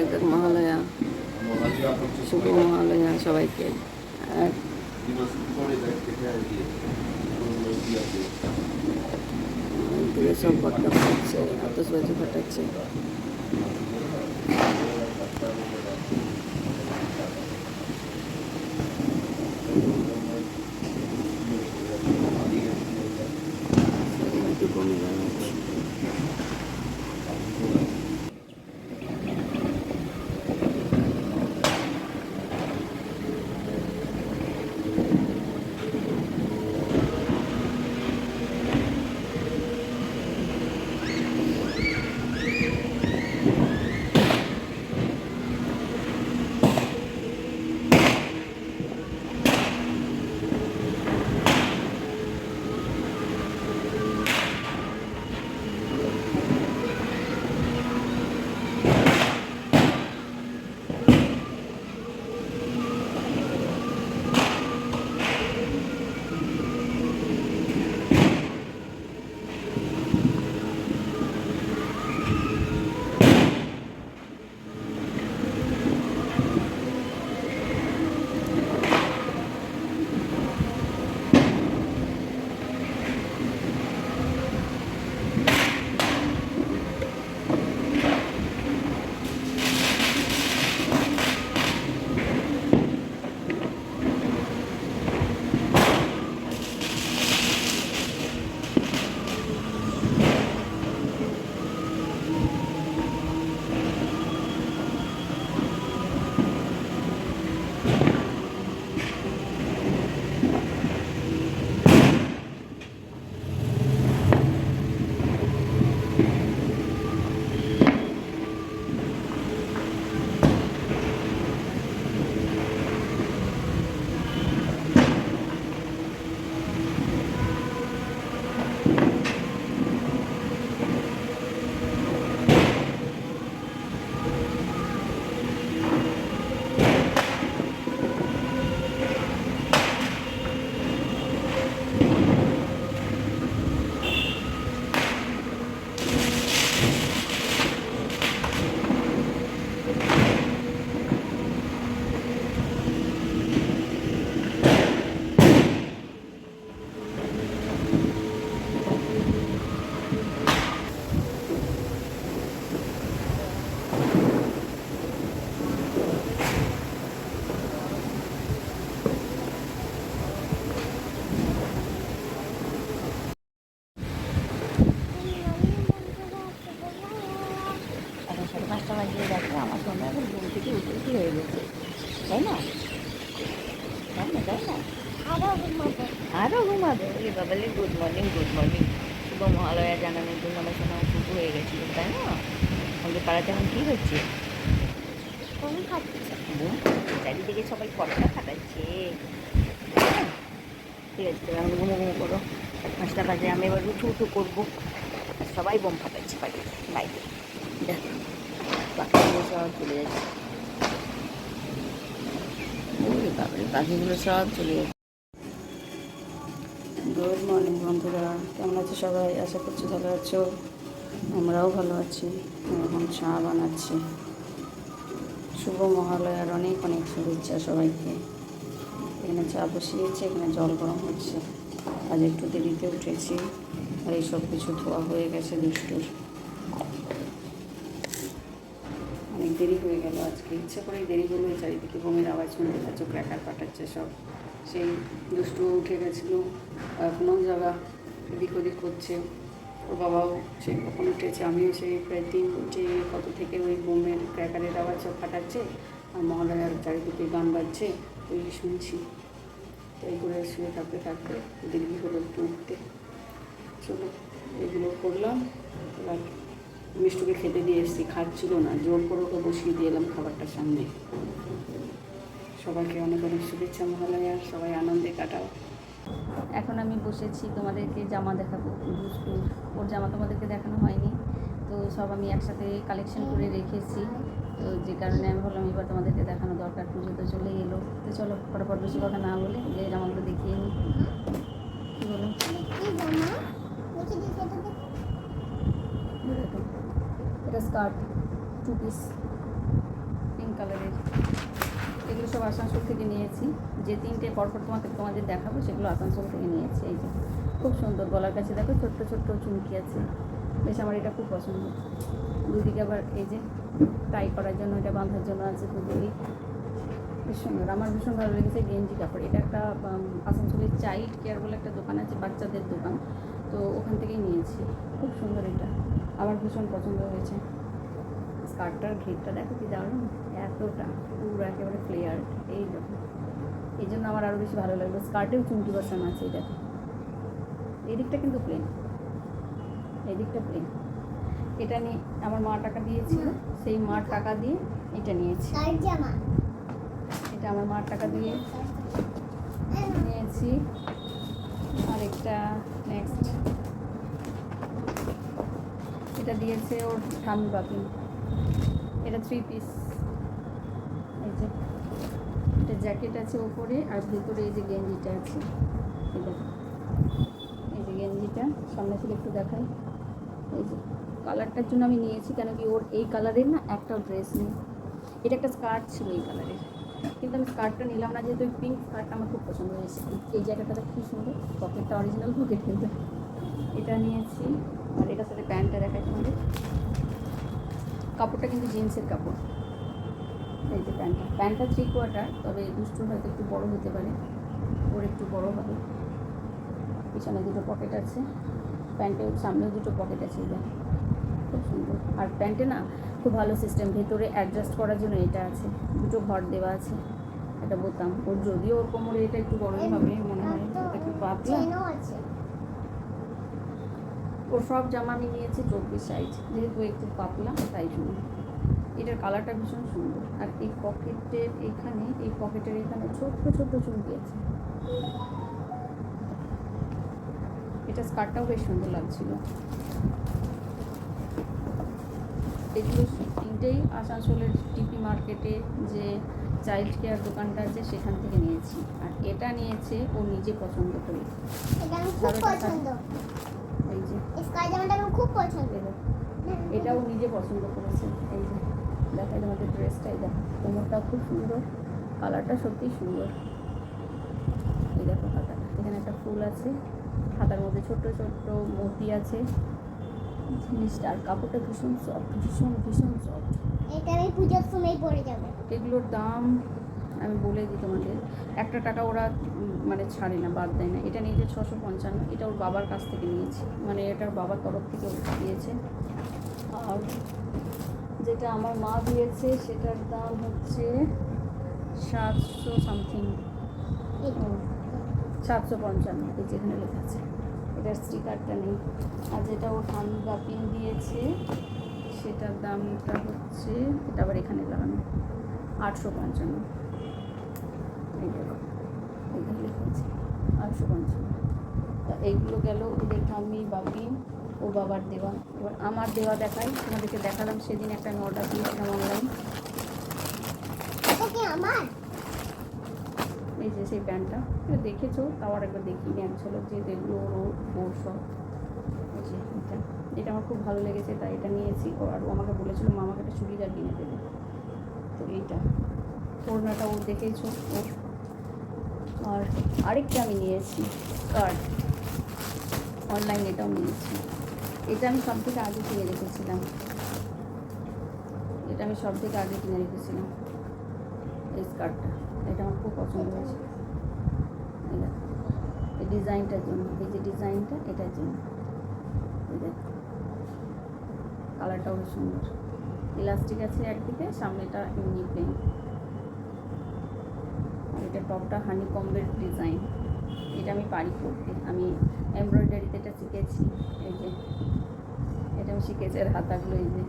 একদম মহালয়া। শুভ মহালয়া সবাইকে। আর সব পটকা ফাটাচ্ছে আতসবাজি ফাটাচ্ছে আরও ঘুমাবে। বলি বাবালি গুড মর্নিং গুড মর্নিং শুভ মহালয়া জানানোর জন্য আমার সঙ্গে শুভ হয়ে গেছিল তাই না? আমাদের পাড়াতে এখন কী হচ্ছে? চারিদিকে সবাই পটকা ফাটাচ্ছে। ঠিক আছে তুমি এখন ঘুমো ঘুমো করো। পাঁচটা বাজে আমি এবার উঠু উঠু করব। সবাই বোম ফাটাচ্ছে বাড়ি বাইরে। পাখিগুলো সব চলে যাচ্ছে। পাখিগুলো সব চলে যাচ্ছে। গুড মর্নিং বন্ধুরা। কেমন আছো সবাই? আশা করছি ভালো আছো। আমরাও ভালো আছি। এখন চা বানাচ্ছি। শুভ মহালয়ার অনেক অনেক শুভেচ্ছা সবাইকে। এখানে চা বসিয়েছি, এখানে জল গরম হচ্ছে। আজ একটু দেরিতে উঠেছি, আর এই সব কিছু ধোয়া হয়ে গেছে দুষ্টুর। অনেক দেরি হয়ে গেল আজকে। ইচ্ছে করেই দেরি হলো, চারিদিকে বোমের আওয়াজ শুনতে পাচ্ছ ক্র্যাকার পাঠাচ্ছে সব। সেই দুষ্টু উঠে গেছিল এখনও জায়গা এদিক ওদিক করছে ওর বাবাও সেই কখন উঠেছে, আমিও সেই প্রায় তিনটে কত থেকে ওই বোমের ক্র্যাকারের আওয়াজ সব ফাটাচ্ছে, আর মহালয়ার চারিদিকে গান বাজছে ওই শুনছি। তাই করে শুয়ে থাকতে থাকতে দেরি হলো একটু উঠতে। চলো, এগুলো করলাম, এবার মিষ্টুকে খেতে দিয়ে এসেছি, খাচ্ছিল না, জোর করে ওকে বসিয়ে দিয়ে এলাম খাবারটার সামনে। সবাইকে অনেক অনেক শুভেচ্ছা মহালয়ার সবাই আনন্দে কাটাও। এখন আমি বসেছি তোমাদেরকে জামা দেখাবো দুষ্টু ওর জামা তোমাদেরকে দেখানো হয়নি, তো সব আমি একসাথে কালেকশন করে রেখেছি। তো যে কারণে আমি ভাবলাম এবার তোমাদেরকে দেখানো দরকার, পুজো তো চলেই এলো। তো চলো, ফটাফট বেশি কথা না বলে যে জামাগুলো দেখিয়ে নিই কী বলো? একটা স্কার্ট টু পিস এগুলো সব আসানসোল থেকে নিয়েছি। যে তিনটে পরপর তোমাকে তোমাদের দেখাবো, সেগুলো আসানসোল থেকে নিয়েছি। এই যে, খুব সুন্দর গলার কাছে দেখো, ছোট্ট ছোট্ট চুমকি আছে। বেশ আমার এটা খুব পছন্দ। দুদিকে আবার এই যে টাই করার জন্য, এটা বাঁধার জন্য আছে দুদিকে বেশ সুন্দর। আমার ভীষণ ভালো লেগেছে গেঞ্জি কাপড়। এটা একটা আসানসোলের চাইল্ড কেয়ার বলে একটা দোকান আছে, বাচ্চাদের দোকান। তো ওখান থেকেই নিয়েছি। খুব সুন্দর এটা। আমার ভীষণ পছন্দ হয়েছে। স্কার্টটার ঘেরটা দেখো কি দারুণ। এতটা পুরো একেবারে ফ্লেয়ার এই দেখো এই জন্য আমার আরও বেশি ভালো লাগল। স্কার্টেও চুমকি বসানো আছে এটা এই দিকটা কিন্তু প্লেন এই দিকটা প্লেন এটা নিয়ে আমার মা টাকা দিয়েছিল, সেই মার টাকা দিয়ে এটা নিয়েছি। এটা আমার মার টাকা দিয়ে নিয়েছি। আর একটা নেক্সট এটা দিয়েছে ওর ঠাম্মি বাপি। এটা থ্রি পিস জ্যাকেট আছে ওপরে আর ভিতরে এই যে গেঞ্জিটা আছে। এই দেখো। এই যে গেঞ্জিটা, সামনে থেকে একটু দেখাই। এই যে কালারটার জন্য আমি নিয়েছি কেন কি ওর এই কালারের না একটাও ড্রেস নেই। এটা একটা স্কার্ট ছিল এই কালারের। কিন্তু আমি স্কার্টটা নিলাম না, যেহেতু পিঙ্ক স্কার্টটা আমার খুব পছন্দ হয়েছে। এই জায়গাটা খুব সুন্দর। পকেটটা অরিজিনাল পকেট কিন্তু। এটা নিয়েছি। আর এটার সাথে প্যান্টটা দেখাই তোমাদের। কাপড়টা কিন্তু জিন্সের কাপড়। এই যে প্যান্টটা। প্যান্টটা থ্রি কোয়ার্টার তবে দুষ্টু হয়তো একটু বড় হতে পারে। ওর একটু বড় হবে। পিছনে দুটো পকেট আছে। প্যান্টের সামনেও দুটো পকেট আছে এই খুব সুন্দর। আর প্যান্টে না খুব ভালো সিস্টেম ভেতরে অ্যাডজাস্ট করার জন্য এটা আছে। দুটো ঘর দেওয়া আছে। একটা বোতাম। ওর যদিও ওর কোমরে এটা একটু বড়ই হবে মনে হয়। একটু পাতলা ওর সব জামা আমি নিয়েছি চব্বিশ সাইজ যেহেতু একটু পাতলা তাই জন্য। এটার কালারটা ভীষণ সুন্দর। আর এই পকেটের এখানে এই পকেটের এখানে ছোট্ট ছোট্ট চুমকি আছে এটা স্কার্টটাও বেশ সুন্দর লাগছিল। এগুলো তিনটেই আসানসোলের টিপি মার্কেটে যে চাইল্ড কেয়ার দোকানটা আছে সেখান থেকে নিয়েছি। আর এটা নিয়েছে ও নিজে পছন্দ করে। খুব পছন্দ। এই যে। খুব পছন্দ। এটাও নিজে পছন্দ করেছে। এই যে দেখাই তোমাদের এই দেখো কোমরটাও খুব সুন্দর কালারটা সত্যিই সুন্দর। এই দেখো হাতাটা এখানে একটা ফুল আছে হাতার মধ্যে ছোট্ট ছোট্ট মতি আছে। জিনিসটা আর কাপড়টা ভীষণ সফট ভীষণ ভীষণ সফট এটা আমি পুজোর সময় পরে যাবে। এগুলোর দাম আমি বলে দিই তোমাদের একটা টাকা ওরা মানে ছাড়ে না, বাদ দেয় না। এটা নিয়েছে ছশো পঞ্চান্ন, এটা ওর বাবার কাছ থেকে নিয়েছি। মানে এটার বাবার তরফ থেকে দিয়েছে। আর যেটা আমার মা দিয়েছে, সেটার দাম হচ্ছে সাতশো সামথিং সাতশো পঞ্চান্ন, এই যেখানে লেখা আছে। এটার স্টিকারটা নেই। আর যেটা ও ঠান্ডা বাপিন দিয়েছে, সেটার দামটা হচ্ছে, এটা আবার এখানে লাগানো। আটশো পঞ্চান্ন। এই আটশো পঞ্চান্ন তা এইগুলো গেল ওদের ঠাম্মি বাপি ও বাবার দেওয়া। এবার আমার দেওয়া দেখাই তোমাদেরকে দেখালাম সেদিন একটা আমি অর্ডার দিয়েছিলাম অনলাইন আমার? এই যে সেই প্যান্টটা এটা দেখেছ? তাও আর একবার দেখিনি এক ঝলক যেহেতু এগুলো ওর ওর সব এই যে এটা এটা আমার খুব ভালো লেগেছে তাই এটা নিয়েছি। ও আর ও আমাকে বলেছিল মা আমাকে একটা চুড়িদার কিনে দেবে। তো এইটা। ওড়নাটা ও দেখেছ? ওর আর আরেকটা আমি নিয়েছি স্কার্ট অনলাইন এটাও নিয়েছি। এটা আমি সব থেকে আগে কিনে রেখেছিলাম। এটা আমি সব থেকে আগে কিনে রেখেছিলাম। এই স্কার্টটা এটা আমার খুব পছন্দ হয়েছে। এই ডিজাইনটার জন্য। এই যে ডিজাইনটা, এটার জন্য। কালারটাও সুন্দর। ইলাস্টিক আছে একদিকে, সামনেটা এমনি প্লেন এটা টপটা হানি কম্বের ডিজাইন এটা আমি পারি করতে। আমি এমব্রয়ডারিতে এটা শিখেছি। এই যে, এটা আমি শিখেছি আর হাতাগুলো এই যে।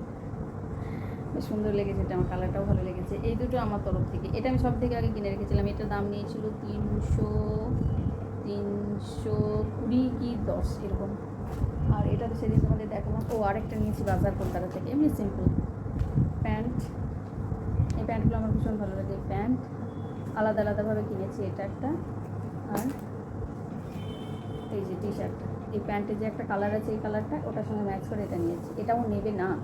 সুন্দর লেগেছে এটা, আমার কালারটাও ভালো লেগেছে। এই দুটো আমার তরফ থেকে। এটা আমি সব থেকে আগে কিনে রেখেছিলাম। এটার দাম নিয়েছিল তিনশো তিনশো কুড়ি কি দশ, এরকম। আর এটা তো সেদিন তোমাদের দেখালাম। ও, আরেকটা নিয়েছি বাজার কলকাতা থেকে। এমনি সিম্পল প্যান্ট। এই প্যান্টগুলো আমার ভীষণ ভালো লাগে। প্যান্ট আলাদা আলাদাভাবে কিনেছি এটা একটা। আর এই যে টি। শার্টটা এই প্যান্টের যে একটা কালার আছে, এই কালারটা ওটার সঙ্গে ম্যাচ করে এটা নিয়েছি। এটা ও নেবে না।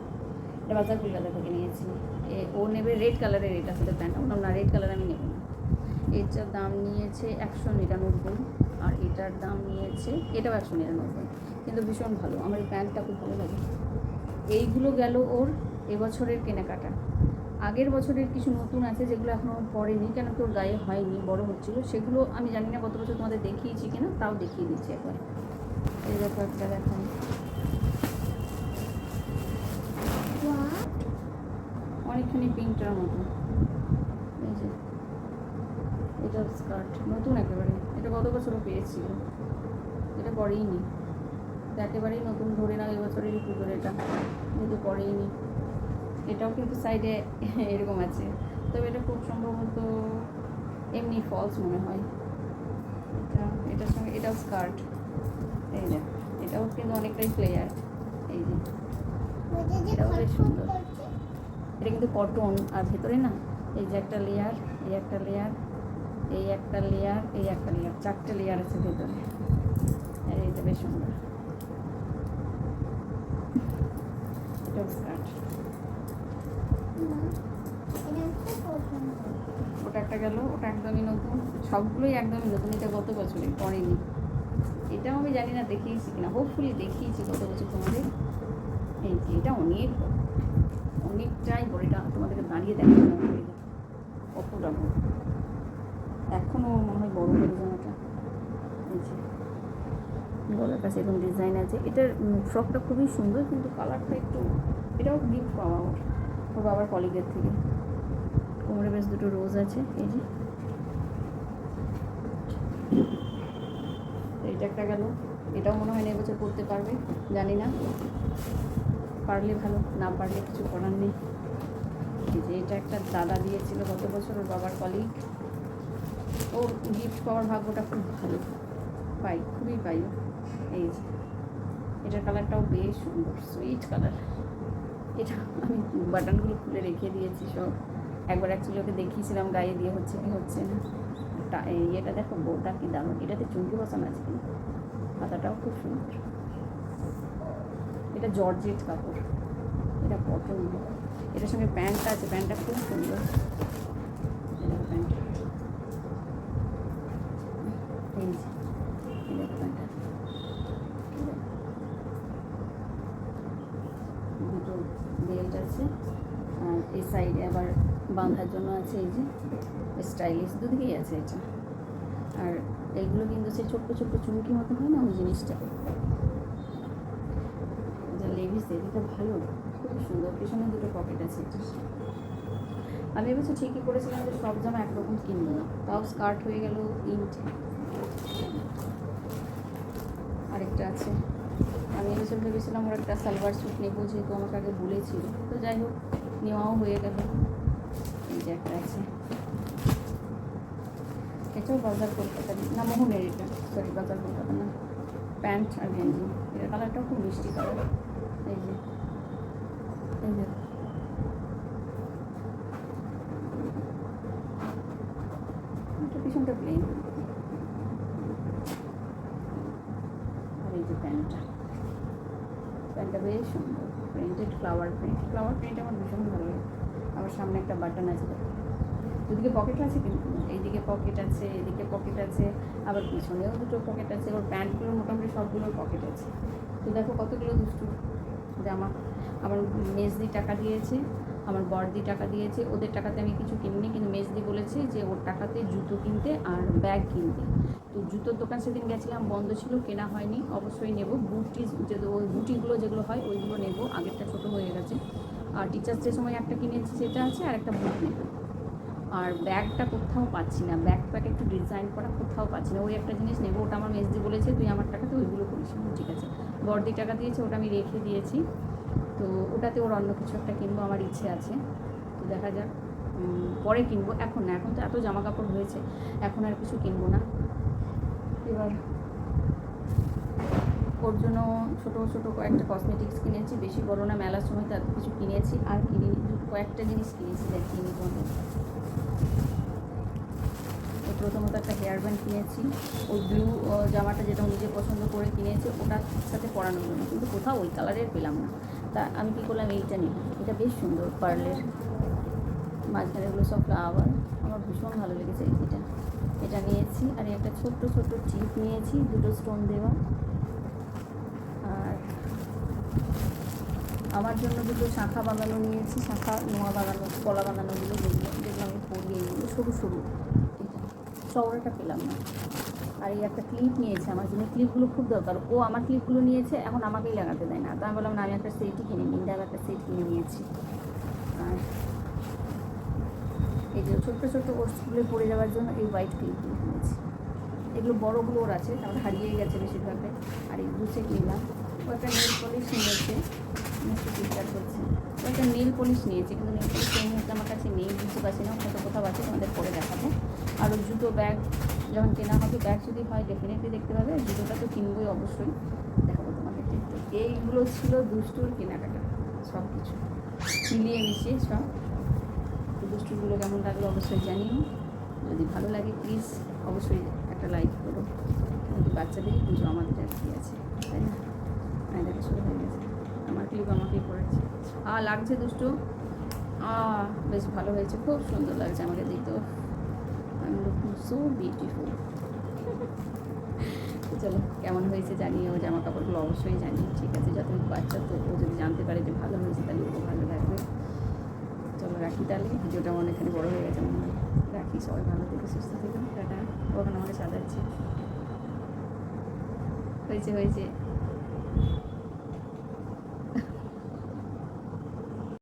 এটা বাজার কলকাতা থেকে নিয়েছি। এ, ও নেবে রেড কালারের এটা সাথে প্যান্ট। ওনার না রেড কালার আমি নেব না। এটার দাম নিয়েছে একশো নিরানব্বই। আর এটার দাম নিয়েছে, এটাও একশো নিরানব্বই। কিন্তু ভীষণ ভালো। আমার এই প্যান্টটা খুব ভালো লাগে। এইগুলো গেল ওর এবছরের কেনাকাটা। আগের বছরের কিছু নতুন আছে যেগুলো এখনও পড়েনি কেন ওর গায়ে হয়নি বড় হচ্ছিল সেগুলো আমি জানি না গত বছর তোমাদের দেখিয়েছি কিনা তাও দেখিয়ে দিচ্ছি একবার। এই দেখো একটা দেখান অনেকখানি পিঙ্কটার মতো। এই যে এটা স্কার্ট নতুন একেবারে এটা গত বছরও পেয়েছিল। এটা পরেই নি একেবারেই নতুন ধরে নাও এবছরেরই পুজোর এটা কিন্তু পরেই নি এটাও কিন্তু সাইডে এরকম আছে। তবে এটা খুব সম্ভবত এমনি ফলস মনে হয়। এটা, এটার সঙ্গে, এটাও স্কার্ট এই যে এটাও কিন্তু অনেকটাই প্লেয়ার এই যে, এটাও বেশ সুন্দর। এটা কিন্তু কটন আর ভেতরে না, এই যে একটা লেয়ার এই একটা লেয়ার এই একটা লেয়ার এই একটা লেয়ার চারটে লেয়ার আছে ভেতরে। আর এইটা বেশ সুন্দর। এটাও স্কার্ট না, এটা খুব পছন্দ। ওটা একটা গেল, ওটা একদমই নতুন। সবগুলোই একদমই নতুন, এটা গত বছরে পড়েনি এটাও আমি জানি না, দেখিয়েছি কিনা। হোপফুলি দেখিয়েছি গত বছর তোমাদের। এই যে, এটা অনেক অনেকটাই বড়। এটা তোমাদেরকে দাঁড়িয়ে দেখানো কতটা বড়। এখনও মনে হয় বড় করে জামাটা এই গলার কাছে এরকম ডিজাইন আছে। এটার ফ্রকটা খুবই সুন্দর, কিন্তু কালারটা একটু, এটাও গিফট পাওয়া। ওর বাবার কলিগের থেকে। কোমরে বেশ দুটো রোজ আছে, এই যে। এটা একটা গেল। এটাও মনে হয় না এবছর পড়তে পারবে, জানি না। পারলে ভালো, না পারলে কিছু করার নেই। যে এটা একটা দাদা দিয়েছিল গত বছর ওর বাবার কলিগ। ওর গিফট পাওয়ার ভাগ্যটা খুব ভালো। পাই, খুবই পাই। এই যে, এটার কালারটাও বেশ সুন্দর সুইট কালার এটা আমি বাটনগুলো খুলে রেখে দিয়েছি সব। একবার অ্যাকচুয়ালি ওকে দেখিয়েছিলাম, গায়ে দিয়ে হচ্ছে কি হচ্ছে না। টা- ইয়েটা দেখো, বউটা কি দারুণ। এটাতে চুমকি বসানো আছে কিন্তু। পাতাটাও খুব সুন্দর। এটা জর্জেট কাপড়। এটা কটন। এটার সঙ্গে প্যান্টটা আছে, প্যান্টটা খুব সুন্দর এই দেখো প্যান্টটা এই যে এই দেখো প্যান্টটা এই দেখো। দুটো বেল্ট আছে আর এই সাইডে আবার বাঁধার জন্য আছে এই যে স্টাইলিশ দুদিকেই আছে এটা। আর এইগুলো কিন্তু সেই ছোট্ট ছোট্ট চুমকি মতো হয় না ওই জিনিসটা এটা লেভিসের এটা ভালো। খুব সুন্দর পিছনে দুটো পকেট আছে আমি এবছর ঠিকই করেছিলাম যে সব জামা একরকম কিনবো না। তাও স্কার্ট হয়ে গেল তিনটে আরেকটা আছে। আমি এবছর ভেবেছিলাম ওর একটা সালোয়ার স্যুট নেব, যেহেতু আমাকে আগে বলেছিল। তো যাই হোক, নেওয়াও হয়ে গেল। যে একটা আছে। এটাও বাজার কলকাতা না মোহনের এটা সরি বাজার কলকাতা না। প্যান্ট আর গেঞ্জি। এটার কালারটাও খুব মিষ্টি কালার। এই যে এই যে। পিছনটা প্লেন আর প্যান্টটা। প্যান্টটা বেশ সুন্দর। Printed flower print flower print আমার ভীষণ ভালো লাগে। আমার সামনে একটা বাটন আছে। দুদিকে পকেট আছে কিন্তু এইদিকে পকেট আছে, এদিকে পকেট আছে, আবার পিছনেও দুটো পকেট আছে, ওর প্যান্টগুলো মোটামুটি সবগুলোর পকেট আছে। তো দেখো কতগুলো দুষ্টু। জামা আমার মেজদি টাকা দিয়েছে, আমার বড়দি টাকা দিয়েছে, ওদের টাকাতে আমি কিছু কিনিনি, কিন্তু মেজদি বলেছে যে ওর টাকাতে জুতো কিনতে আর ব্যাগ কিনতে। তো জুতোর দোকান সেদিন গেছিলাম, বন্ধ ছিল, কেনা হয়নি। অবশ্যই নেব। বুটি যে ওই বুটিগুলো যেগুলো হয়, ওইগুলো নেব। আগেরটা ছোটো হয়ে গেছে। আর টিচার্স যে সময় একটা কিনেছি, সেটা আছে, আর একটা বুট নেব। আর ব্যাগটা কোথাও পাচ্ছি না। ব্যাগ প্যাক একটু ডিজাইন করা কোথাও পাচ্ছি না। ওই একটা জিনিস নেব, ওটা আমার মেজদি বলেছে, তুই আমার টাকাতে ওইগুলো করিস। ঠিক আছে। বর্দি টাকা দিয়েছে, ওটা আমি রেখে দিয়েছি। তো ওটাতে ওর অন্য কিছু একটা কিনবো, আমার ইচ্ছে আছে। তো দেখা যাক পরে কিনবো। এখন না, এখন তো এত জামা কাপড় হয়েছে। এখন আর কিছু কিনবো না। এবার ওর জন্য ছোটো ছোটো কয়েকটা কসমেটিক্স কিনেছি। বেশি বড় না, মেলার সময় তার কিছু কিনেছি। আর কিনিনি দু- কয়েকটা জিনিস কিনেছি দেখিনি তোমাদের প্রথমত একটা হেয়ার ব্যান্ড কিনেছি। ওই ব্লু জামাটা যেটা নিজে পছন্দ করে কিনেছে, ওটার সাথে পরানোর জন্য। কিন্তু কোথাও ওই কালারের পেলাম না। তা আমি কী করলাম, এইটা নিই এটা বেশ সুন্দর পার্লের মাঝখানে এগুলো সব ফ্লাওয়ার আমার ভীষণ ভালো লেগেছে এটা এটা নিয়েছি আর একটা ছোট্ট ছোট্ট চিপ নিয়েছি, দুটো স্টোন দেওয়া। আর আমার জন্য দুটো শাখা বাঁধানো নিয়েছি, শাখা, নোয়া বাঁধানো কলা বাঁধানোগুলো যেগুলো যেগুলো আমি পরি এইগুলো সরু সরু। চওড়াটা পেলাম না। আর এই একটা ক্লিপ নিয়েছে আমার জন্য ক্লিপগুলো খুব দরকার। ও আমার ক্লিপগুলো নিয়েছে, এখন আমাকেই লাগাতে দেয় না। তো আমি বললাম না, আমি একটা সেটই কিনে নিই আমি একটা সেট কিনে নিয়েছি। আর যে ছোট্ট ছোট্টো ওর স্কুলে পড়ে যাওয়ার জন্য এই হোয়াইট ক্লিপগুলো কিনেছি এগুলো বড়গুলো ওর আছে, তারপর হারিয়ে গেছে বেশিরভাগটাই। আর এই দু সেট নিলাম। ও একটা নেল পলিশ নিয়েছে মিষ্টি চিৎকার করছে। ও একটা নেল পলিশ নিয়েছে কিন্তু নেল পলিশ এই মুহূর্তে আমার কাছে নেই, বুঝতে পারছি না, হয়তো কোথাও আছে, তোমাদের পরে দেখাবো। আর ওর জুতো ব্যাগ যখন কেনা হবে ব্যাগ যদি হয় ডেফিনেটলি দেখতে পাবে, জুতোটা তো কিনবোই অবশ্যই। দেখাবো তোমাকে এইগুলো ছিল দুষ্টুর কেনাকাটা সব কিছু মিলিয়ে মিশিয়ে সব। দুষ্টুগুলো কেমন লাগল অবশ্যই জানিও। যদি ভালো লাগে প্লিজ অবশ্যই একটা লাইক করো। বাচ্চাদেরই পুজো আমাদের আর কি আছে, তাই না? হ্যাঁ শুরু হয়ে গেছে। আমার ক্লিপ আমাকেই পড়েছে আ, লাগছে দুষ্টু। আ, বেশ ভালো হয়েছে। খুব সুন্দর লাগছে আমাকে দেখতে আমি লুকিং সো বিউটিফুল চলো, কেমন হয়েছে জানিও। জামা কাপড়গুলো অবশ্যই জানিও। ঠিক আছে যত বাচ্চা তো ও যদি জানতে পারে যে ভালো হয়েছে, তাহলে ওকে ভালো লাগবে। চলো রাখি তাহলে। ভিডিওটা অনেকখানি বড় হয়ে গেছে মনে রাখি, সবাই ভালো থেকে, সুস্থ থেকে। টাটা। ওখানে আমাকে সাজাচ্ছে। হয়েছে হয়েছে।